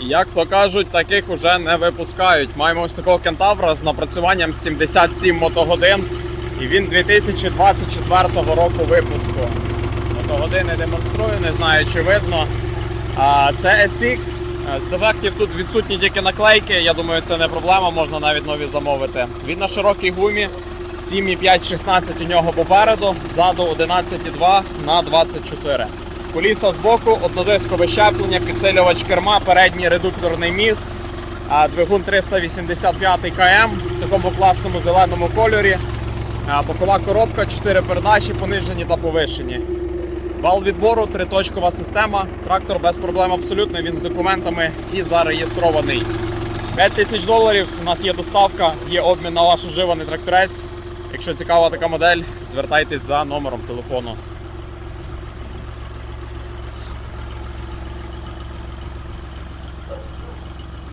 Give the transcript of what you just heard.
Як то кажуть, таких уже не випускають. Маємо ось такого кентавра з напрацюванням 77 мотогодин. І він 2024 року випуску. Мотогодини демонструю, не знаю чи видно. Це SX. З дефектів тут відсутні тільки наклейки. Я думаю, це не проблема, можна навіть нові замовити. Він на широкій гумі. 7,5-16 у нього попереду, ззаду 11,2 на 24. Коліса збоку, однодискове щеплення, підсилювач керма, передній редукторний міст, двигун 385 КМ в такому класному зеленому кольорі. Бокова коробка, 4 передачі, понижені та повишені. Вал відбору, триточкова система. Трактор без проблем абсолютно. Він з документами і зареєстрований. 5 тисяч доларів. У нас є доставка, є обмін на ваш уживаний тракторець. Якщо цікава така модель, звертайтесь за номером телефону.